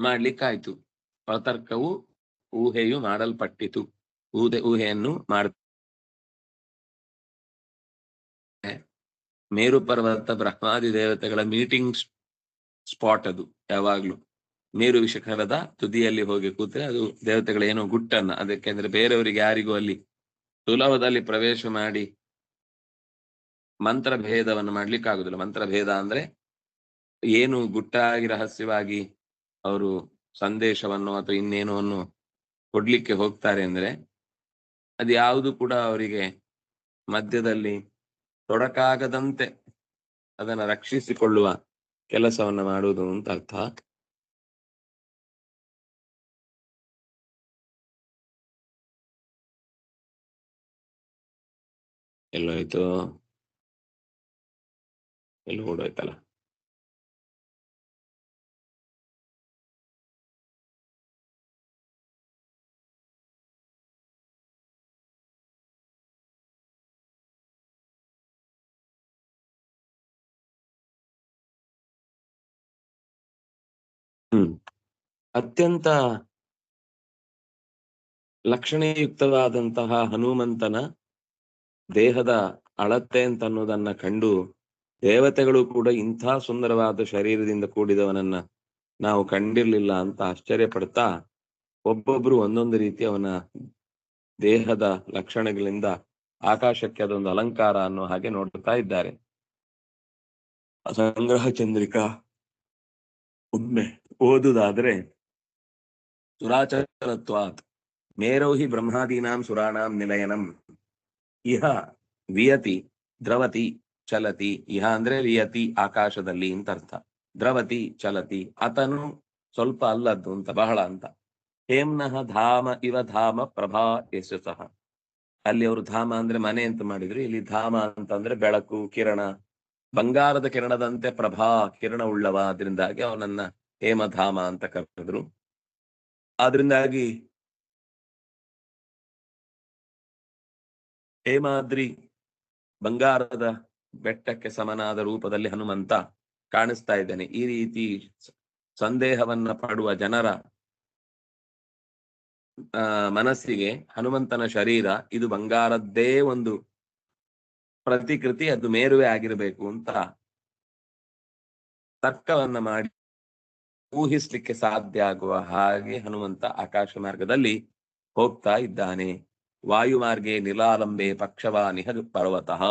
ಮಾಡ್ಲಿಕ್ಕಾಯ್ತು. ಪ್ರತರ್ಕವು ಊಹೆಯು ಮಾಡಲ್ಪಟ್ಟಿತು. ಊದೆ ಊಹೆಯನ್ನು ಮಾಡ ಮೇರು ಪರ್ವತ ಬ್ರಹ್ಮಾದಿ ದೇವತೆಗಳ ಮೀಟಿಂಗ್ ಸ್ಪಾಟ್ ಅದು, ಯಾವಾಗ್ಲೂ. ಮೇರು ಶಿಖರದ ತುದಿಯಲ್ಲಿ ಹೋಗಿ ಕೂತ್ರೆ ಅದು ದೇವತೆಗಳ ಏನೋ ಗುಟ್ಟನ್ನ ಅದಕ್ಕೆಂದ್ರೆ ಬೇರೆಯವರಿಗೆ ಯಾರಿಗೂ ಅಲ್ಲಿ ಸುಲಭದಲ್ಲಿ ಪ್ರವೇಶ ಮಾಡಿ ಮಂತ್ರ ಭೇದವನ್ನು ಮಾಡ್ಲಿಕ್ಕಾಗುದಿಲ್ಲ. ಮಂತ್ರ ಭೇದ ಅಂದ್ರೆ ಏನು ಗುಟ್ಟಾಗಿ ರಹಸ್ಯವಾಗಿ ಅವರು ಸಂದೇಶವನ್ನು ಅಥವಾ ಇನ್ನೇನೋವನ್ನು ಕೊಡ್ಲಿಕ್ಕೆ ಹೋಗ್ತಾರೆ ಅಂದ್ರೆ ಅದು ಯಾವುದು ಕೂಡ ಅವರಿಗೆ ಮಧ್ಯದಲ್ಲಿ ತೊಡಕಾಗದಂತೆ ಅದನ್ನ ರಕ್ಷಿಸಿಕೊಳ್ಳುವ ಕೆಲಸವನ್ನು ಮಾಡುವುದು ಅಂತ ಅರ್ಥ. ಎಲ್ಲೋಯ್ತು? ಎಲ್ಲಿ ಓಡೋಯ್ತಲ್ಲ? ಅತ್ಯಂತ ಲಕ್ಷಣಯುಕ್ತವಾದಂತಹ ಹನುಮಂತನ ದೇಹದ ಅಳತೆ ಅಂತ ಅನ್ನೋದನ್ನ ಕಂಡು ದೇವತೆಗಳು ಕೂಡ ಇಂಥ ಸುಂದರವಾದ ಶರೀರದಿಂದ ಕೂಡಿದವನನ್ನ ನಾವು ಕಂಡಿರ್ಲಿಲ್ಲ ಅಂತ ಆಶ್ಚರ್ಯ ಪಡ್ತಾ ಒಬ್ಬೊಬ್ರು ಒಂದೊಂದು ರೀತಿ ಅವನ ದೇಹದ ಲಕ್ಷಣಗಳಿಂದ ಆಕಾಶಕ್ಕೆ ಅದೊಂದು ಅಲಂಕಾರ ಅನ್ನೋ ಹಾಗೆ ನೋಡ್ತಾ ಇದ್ದಾರೆ. ಸಂಗ್ರಹ ಚಂದ್ರಿಕಾ, ಒಮ್ಮೆ ಓದುದಾದ್ರೆ ಸುರಾಚರತ್ವಾತ್, ಮೇರೋಹಿ ಬ್ರಹ್ಮಾದೀನಾಂ ಸುರಾಣಾಂ ನಿಲಯನಂ, ಇಹ ವಿಯತಿ, ದ್ರವತಿ, ಚಲತಿ, ಇಹ ಅಂದ್ರೆ ವಿಯತಿ ಆಕಾಶದಲ್ಲಿ ಅಂತ ಅರ್ಥ. ದ್ರವತಿ, ಚಲತಿ, ಆತನು ಸ್ವಲ್ಪ ಅಲ್ಲದ್ದು ಅಂತ, ಬಹಳ ಅಂತ. ಹೇಮ್ನಃ ಧಾಮ ಇವ ಧಾಮ ಪ್ರಭಾ ಸಹ ಅಲ್ಲಿ ಅವರು ಧಾಮ ಅಂದ್ರೆ ಮನೆ ಅಂತ ಮಾಡಿದ್ರು. ಇಲ್ಲಿ ಧಾಮ ಅಂತಂದ್ರೆ ಬೆಳಕು, ಕಿರಣ, ಬಂಗಾರದ ಕಿರಣದಂತೆ ಪ್ರಭಾ ಕಿರಣ ಉಳ್ಳವ ಅದರಿಂದಾಗಿ ಅವನನ್ನ ಹೇಮಧಾಮ ಅಂತ ಕರೆದ್ರು. ಆದ್ರಿಂದಾಗಿ ಹೇಮಾದ್ರಿ ಬಂಗಾರದ ಬೆಟ್ಟಕ್ಕೆ ಸಮನಾದ ರೂಪದಲ್ಲಿ ಹನುಮಂತ ಕಾಣಿಸ್ತಾ ಇದ್ದಾನೆ. ಈ ರೀತಿ ಸಂದೇಹವನ್ನ ಪಡುವ ಜನರ ಮನಸ್ಸಿಗೆ ಹನುಮಂತನ ಶರೀರ, ಇದು ಬಂಗಾರದ್ದೇ ಒಂದು ಪ್ರತಿಕೃತಿ, ಅದು ಮೇರುವೆ ಆಗಿರಬೇಕು ಅಂತ ತರ್ಕವನ್ನ ಮಾಡಿ ಊಹಿಸ್ಲಿಕ್ಕೆ ಸಾಧ್ಯ ಆಗುವ ಹಾಗೆ ಹನುಮಂತ ಆಕಾಶ ಮಾರ್ಗದಲ್ಲಿ ಹೋಗ್ತಾ ಇದ್ದಾನೆ. ವಾಯುಮಾರ್ಗೆ ನಿಲಾಲಂಬೆ ಪಕ್ಷವ ನಿಹ ಪರ್ವತಃ.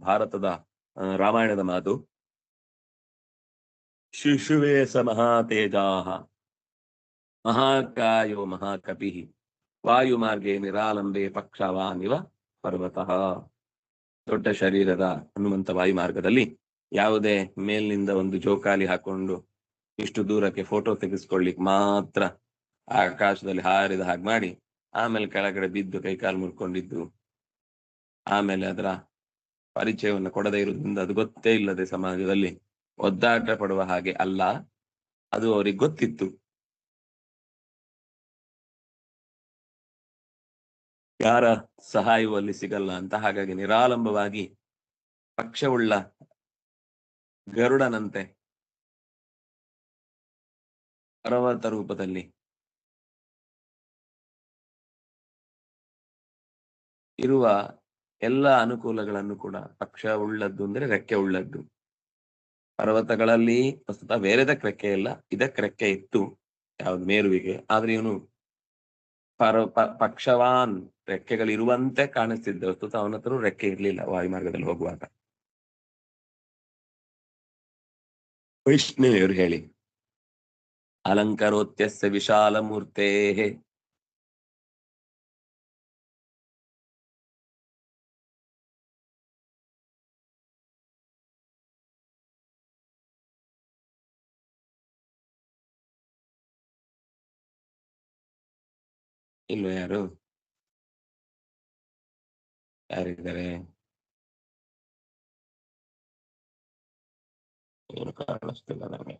ಭಾರತದ ರಾಮಾಯಣದ ಮಾತು. ಶಿಶುವೇ ಸ ಮಹಾತೇಜಾಹ. ಮಹಾಕಾಯೋ ಮಹಾಕಪಿ. ವಾಯುಮಾರ್ಗೆ ನಿರಾಲಂಬೆ ನಿರಾಲಂಬೆ ಪಕ್ಷವಾನಿವ ಪರ್ವತಃ. ದೊಡ್ಡ ಶರೀರದ ಹನುಮಂತ ವಾಯುಮಾರ್ಗದಲ್ಲಿ ಯಾವುದೇ ಮೇಲಿನಿಂದ ಒಂದು ಜೋಕಾಲಿ ಹಾಕೊಂಡು ಇಷ್ಟು ದೂರಕ್ಕೆ ಫೋಟೋ ತೆಗೆಸ್ಕೊಳ್ಳಿಕ್ ಮಾತ್ರ ಆಕಾಶದಲ್ಲಿ ಹಾರಿದ ಹಾಗೆ ಮಾಡಿ, ಆಮೇಲೆ ಕೆಳಗಡೆ ಬಿದ್ದು ಕೈಕಾಲು ಮುರ್ಕೊಂಡಿದ್ದು. ಆಮೇಲೆ ಅದರ ಪರಿಚಯವನ್ನು ಕೊಡದೇ ಇರುವುದರಿಂದ ಅದು ಗೊತ್ತೇ ಇಲ್ಲದೆ ಸಮಾಜದಲ್ಲಿ ಒದ್ದಾಟ ಪಡುವ ಹಾಗೆ ಅಲ್ಲ, ಅದು ಅವರಿಗೆ ಗೊತ್ತಿತ್ತು. ಯಾರ ಸಹಾಯವೂ ಅಲ್ಲಿ ಸಿಗಲ್ಲ ಅಂತ ಹಾಗಾಗಿ ನಿರಾಲಂಬವಾಗಿ ಪಕ್ಷವುಳ್ಳ ಗರುಡನಂತೆ ಪರ್ವತ ರೂಪದಲ್ಲಿ. ಇರುವ ಎಲ್ಲ ಅನುಕೂಲಗಳನ್ನು ಕೂಡ ಪಕ್ಷ ಉಳ್ಳದ್ದು ಅಂದ್ರೆ ರೆಕ್ಕೆ ಉಳ್ಳದ್ದು. ಪರ್ವತಗಳಲ್ಲಿ ಪ್ರಸ್ತುತ ಬೇರೆದಕ್ಕೆ ರೆಕ್ಕೆ ಇಲ್ಲ, ಇದಕ್ಕೆ ರೆಕ್ಕೆ ಇತ್ತು ಯಾವ್ದು ಮೇರುವಿಗೆ ಆದ್ರೆ ಇವನು ಪರ್ ಪಕ್ಷವಾನ್ ರೆಕ್ಕೆಗಳಿರುವಂತೆ ಕಾಣಿಸ್ತಿದ್ದ. ವಸ್ತುತ ಅವನ ಹತ್ರ ರೆಕ್ಕೆ ಇರಲಿಲ್ಲ ವಾಯುಮಾರ್ಗದಲ್ಲಿ ಹೋಗುವಾಗ. ವೈಷ್ಣವಿಯವರು ಹೇಳಿ. ಅಲಂಕರೋತ್ಯಸ್ಯ ವಿಶಾಲ ಮೂರ್ತೆ ಇಲ್ವ ಯಾರು? ಯಾರಿದ್ದಾರೆ? ಏನು ಕಾಣಿಸ್ತಿಲ್ಲ ನನಗೆ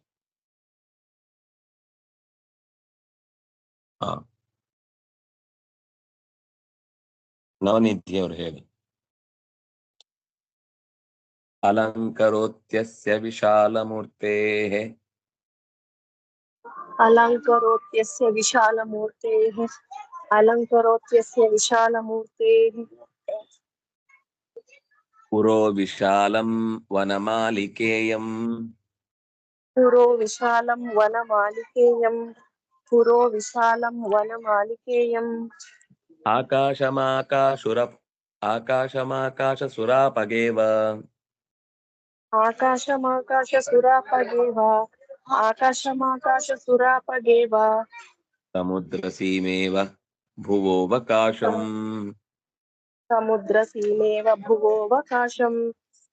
uh, अलङ्करोत्यस्य विशालमूर्तेः। अलङ्करोत्यस्य विशालमूर्तेः। अलङ्करोत्यस्य विशालमूर्तेः। पुरो विशालं वनमालिकेयम्। पुरो विशालं वनमालिकेयम्। पुरो विशालं वनमालिकेयम्। आकाशमाकाशुर आकाशमाकाशसुरापगेव। आकाशमाकाशसुरापगेव। आकाशमाकाशसुरापगेव। समुद्रसीमेव भुवोऽवकाशम्। समुद्रसीमेव भुवोऽवकाशम्।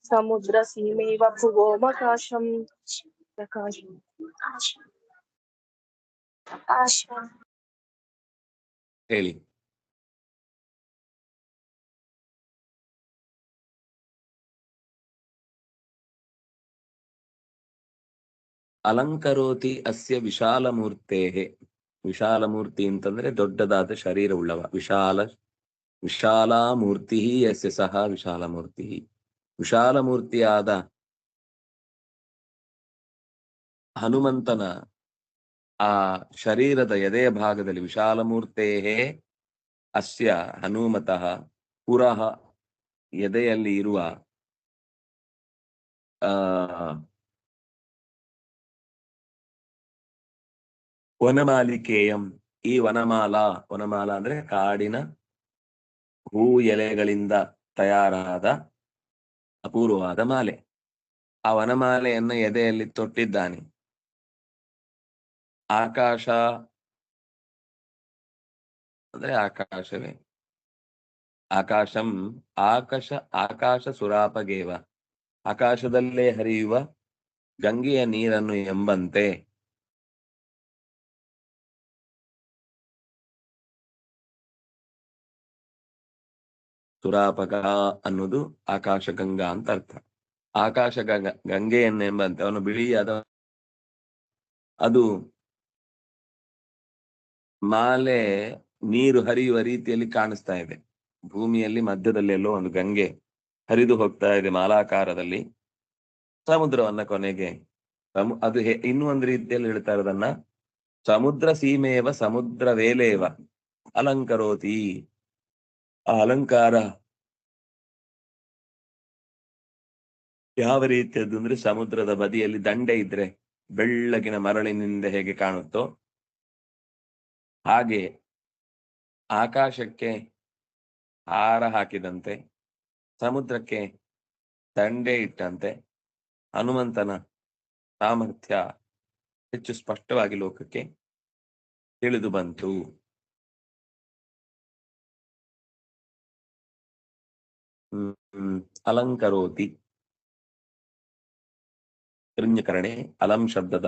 समुद्रसीमेव भुवोऽवकाशम्। प्रकाशम्। ಹೇಳಿ ಅಲಂಕರೋತಿ ಅಸ್ಯ ವಿಶಾಲಮೂರ್ತೆ ವಿಶಾಲಮೂರ್ತಿ ಅಂತಂದ್ರೆ ದೊಡ್ಡದಾದ ಶರೀರವುಳ್ಳವ ವಿಶಾಲ ವಿಶಾಲಾ ಮೂರ್ತಿ ಅಸ್ಯ ಸಹ ವಿಶಾಲಮೂರ್ತಿ ವಿಶಾಲಮೂರ್ತಿಯಾದ ಹನುಮಂತನ ಆ ಶರೀರದ ಎದೆಯ ಭಾಗದಲ್ಲಿ ವಿಶಾಲಮೂರ್ತೆ ಅಸ್ಯ ಹನುಮತಃ ಪುರಃ ಎದೆಯಲ್ಲಿ ಇರುವ, ಆ, ವನಮಾಲಿಕೆಯಂ. ಈ ವನಮಾಲಾ ವನಮಾಲಾ ಅಂದ್ರೆ ಕಾಡಿನ ಹೂ ಎಲೆಗಳಿಂದ ತಯಾರಾದ ಅಪೂರ್ವವಾದ ಮಾಲೆ. ಆ ವನಮಾಲೆಯನ್ನ ಎದೆಯಲ್ಲಿ ತೊಟ್ಟಿದ್ದಾನೆ. ಆಕಾಶ ಅಂದ್ರೆ ಆಕಾಶವೇ ಆಕಾಶಂ ಆಕಾಶ ಆಕಾಶ ಸುರಾಪಗೇವ. ಆಕಾಶದಲ್ಲೇ ಹರಿಯುವ ಗಂಗೆಯ ನೀರನ್ನು ಎಂಬಂತೆ. ಸುರಾಪಕ ಅನ್ನೋದು ಆಕಾಶ ಗಂಗಾ ಅಂತ ಅರ್ಥ. ಆಕಾಶ ಗಂಗ, ಗಂಗೆಯನ್ನೆಂಬಂತೆ, ಅವನು ಬಿಳಿಯಾದ ಅದು ಮಾಲೆ ನೀರು ಹರಿಯುವ ರೀತಿಯಲ್ಲಿ ಕಾಣಿಸ್ತಾ ಇದೆ. ಭೂಮಿಯಲ್ಲಿ ಮಧ್ಯದಲ್ಲಿ ಎಲ್ಲೋ ಒಂದು ಗಂಗೆ ಹರಿದು ಹೋಗ್ತಾ ಇದೆ ಮಾಲಾಕಾರದಲ್ಲಿ. ಸಮುದ್ರವನ್ನ ಕೊನೆಗೆ ಅದು ಇನ್ನೂ ಒಂದು ರೀತಿಯಲ್ಲಿ ಹೇಳ್ತಾ ಇರೋದನ್ನ ಸಮುದ್ರ ಸೀಮೆಯವ ಸಮುದ್ರ ವೇಲೇವ ಅಲಂಕರೋತಿ. ಆ ಅಲಂಕಾರ ಯಾವ ರೀತಿಯದ್ದು ಅಂದ್ರೆ ಸಮುದ್ರದ ಬದಿಯಲ್ಲಿ ದಂಡೆ ಇದ್ರೆ ಬೆಳ್ಳಗಿನ ಮರಳಿನಿಂದ ಹೇಗೆ ಕಾಣುತ್ತೋ ಹಾಗೆ ಆಕಾಶಕ್ಕೆ ಹಾರ ಹಾಕಿದಂತೆ, ಸಮುದ್ರಕ್ಕೆ ದಂಡೆ ಇಟ್ಟಂತೆ, ಹನುಮಂತನ ಸಾಮರ್ಥ್ಯ ಹೆಚ್ಚು ಸ್ಪಷ್ಟವಾಗಿ ಲೋಕಕ್ಕೆ ತಿಳಿದು ಬಂತು. ಅಲಂಕರೋತಿ ಕೃಣ್ಯಕರಣೆ ಅಲಂ ಶಬ್ದದ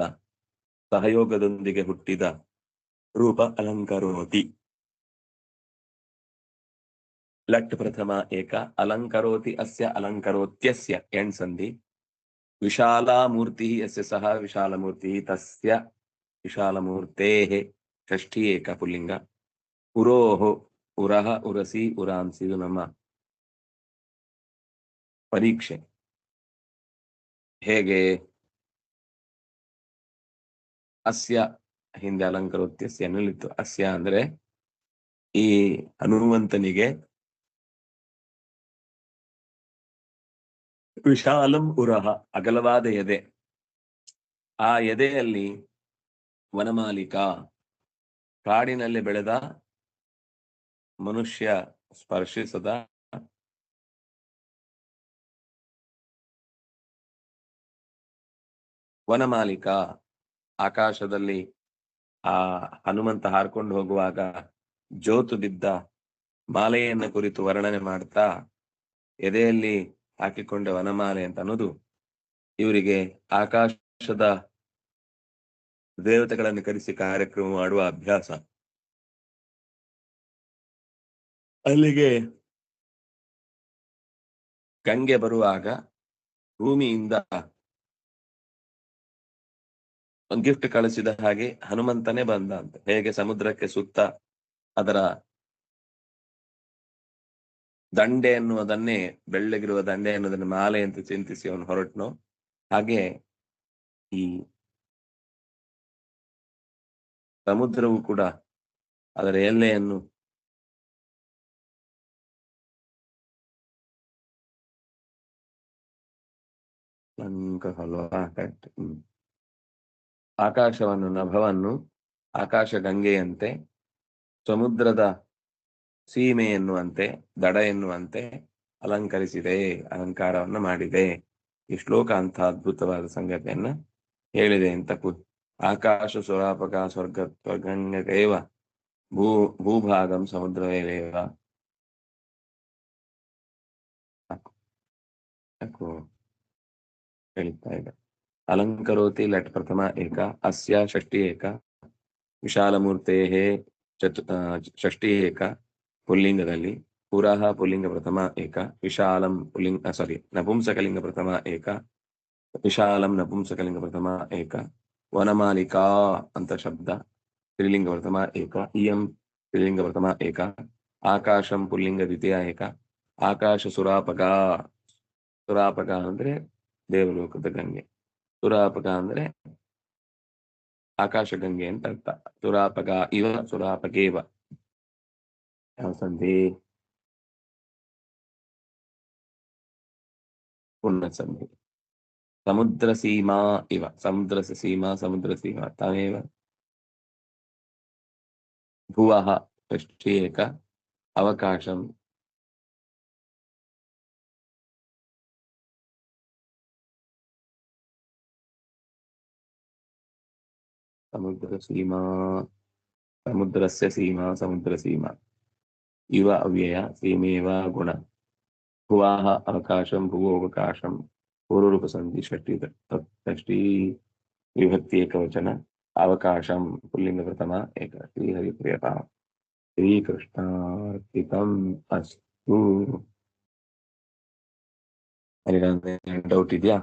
ಸಹಯೋಗದೊಂದಿಗೆ ಹುಟ್ಟಿದ ರೂಪ ಅಲಂಕರೋತಿ. ಲಟ್ ಪ್ರಥಮ ಏಕ ಅಲಂಕರೋತಿ ಅಸ್ಯ ಅಲಂಕರೋತ್ಯಸ್ಯ ಎಂಡ್ ಸಂಧಿ. ವಿಶಾಲಾ ಮೂರ್ತಿ ಯಸ್ಯ ಸಹ ವಿಶಾಲಮೂರ್ತಿ ತಸ್ಯ ವಿಶಾಲಮೂರ್ತೆಃ ಷಷ್ಠಿ ಏಕ ಪುಲ್ಲಿಂಗ. ಉರೋಃ ಉರಹ ಉರಸಿ ಉರಾಂಸಿ ಇದು ನಮ್ಮ ಪರೀಕ್ಷೆ. ಹೇಗೆ? ಅಸ್ಯ ಹಿಂದೆ ಅಲಂಕರೋತ್ಯಸ್ಯ ಅನ್ನಲಿತ್ತು. ಅಸ್ಯ ಅಂದ್ರೆ ಈ ಹನುಮಂತನಿಗೆ ವಿಶಾಲಂ ಉರಹ, ಅಗಲವಾದ ಎದೆ. ಆ ಎದೆಯಲ್ಲಿ ವನಮಾಲಿಕ, ಕಾಡಿನಲ್ಲಿ ಬೆಳೆದ ಮನುಷ್ಯ ಸ್ಪರ್ಶಿಸದ ವನಮಾಲಿಕ, ಆಕಾಶದಲ್ಲಿ ಆ ಹನುಮಂತ ಹಾರ್ಕೊಂಡು ಹೋಗುವಾಗ ಜೋತು ಬಿದ್ದ ಮಾಲೆಯನ್ನ ಕುರಿತು ವರ್ಣನೆ ಮಾಡ್ತಾ ಎದೆಯಲ್ಲಿ ಹಾಕಿಕೊಂಡ ವನಮಾಲೆ ಅಂತ ಅನ್ನೋದು ಇವರಿಗೆ ಆಕಾಶದ ದೇವತೆಗಳನ್ನು ಕರೆಸಿ ಕಾರ್ಯಕ್ರಮ ಮಾಡುವ ಅಭ್ಯಾಸ. ಅಲ್ಲಿಗೆ ಗಂಗೆ ಬರುವಾಗ ಭೂಮಿಯಿಂದ ಗಿಫ್ಟ್ ಕಳಿಸಿದ ಹಾಗೆ ಹನುಮಂತನೇ ಬಂದ ಅಂತ. ಹೇಗೆ ಸಮುದ್ರಕ್ಕೆ ಸುತ್ತ ಅದರ ದಂಡೆ ಅನ್ನುವುದನ್ನೇ ಬೆಳ್ಳಗಿರುವ ದಂಡೆ ಅನ್ನೋದನ್ನ ಮಾಲೆ ಅಂತ ಚಿಂತಿಸಿ ಅವನು ಹೊರಟ್ನು. ಹಾಗೆ ಈ ಸಮುದ್ರವು ಕೂಡ ಅದರ ಅಲ್ವಾ ಕರೆಕ್ಟ್ ಹ್ಮ್. ಆಕಾಶವನ್ನು, ನಭವನ್ನು ಆಕಾಶ ಗಂಗೆಯಂತೆ, ಸಮುದ್ರದ ಸೀಮೆ ಎನ್ನುವಂತೆ, ದಡ ಎನ್ನುವಂತೆ ಅಲಂಕರಿಸಿದೆ, ಅಲಂಕಾರವನ್ನು ಮಾಡಿದೆ. ಈ ಶ್ಲೋಕ ಅಂತ ಅದ್ಭುತವಾದ ಸಂಗತಿಯನ್ನ ಹೇಳಿದೆ ಅಂತ ಆಕಾಶ ಸ್ವರಾಪಕ ಸ್ವರ್ಗ ಸ್ವರ್ಗಂಗಕೈವ ಭೂ, ಭೂಭಾಗಂ ಸಮುದ್ರವೇವ ಸಾಕು ಹೇಳ್ತಾ ಇದೆ ಅಲಂಕರೋತಿ ಲಟ್ ಪ್ರಥಮ ಏಕ ಅಸ್ಯ ಷಷ್ಟಿ ಏಕ ವಿಶಾಲಮೂರ್ತೆ ಚತು ಆ, ಏಕ ಪುಲ್ಲಿಂಗದಲ್ಲಿ ಪುರಹ ಪುಲ್ಲಿಂಗ ಪ್ರಥಮ ಏಕ ವಿಶಾಲಂ ಪುಲ್ಲಿಂಗ ಸಾರಿ ನಪುಂಸಕಲಿಂಗ ಪ್ರಥಮ ಏಕ ವಿಶಾಲಂ ನಪುಂಸಕಲಿಂಗ ಪ್ರಥಮ ಏಕ ವನಮಾಲಿಕಾ ಅಂತ ಶಬ್ದ ತ್ರಿಲಿಂಗ ಪ್ರಥಮ ಏಕ ಇಯಂ ತ್ರಿಲಿಂಗ ಪ್ರಥಮ ಏಕ ಆಕಾಶಂ ಪುಲ್ಲಿಂಗ ದ್ವಿತೀಯ ಏಕ ಆಕಾಶ ಸುರಾಪಕ ಸುರಾಪಕ ಅಂದ್ರೆ ದೇವಲೋಕದ ಗಂಗೆ. ಸುರಾಪಕ ಅಂದ್ರೆ ಆಕಾಶ ಗಂಗೆ ಅಂತ ಅರ್ಥ. ಸುರಾಪಕ ಇವ ಸುರಾಪಕೇವ ಯಾವ ಸಂಧಿ? ಪುಣ್ಯ ಸಂಧಿ ಸಮುದ್ರ ಸೀಮಾ ಇವ. ಸಮುದ್ರ ಸೀಮಾ ಸಮುದ್ರ ಸೀಮಾ ತಾವೇವ ಭುವ ಷಷ್ಠಿ ಏಕ ಅವಕಾಶಂ සමුද්‍ර සීමා සමුද්‍රස්ස සීමා සමුද්‍ර සීමා. ඉව අව්‍යය සීමේවා ගුණ. භුවාහ අවකාශම් භුවෝපකාශම් පූර්වරූප සංධි ෂට්ටි ෂට්ටි විභක්ති එක වචන. අවකාශම් පුල්ලිංග ප්‍රථම ඒක ශ්‍රී හරි ප්‍රියතාව. ශ්‍රී කෘෂ්ණාර්ථිතම් අස්තු. හරි ගන්න ඩවුට් ඉදියා.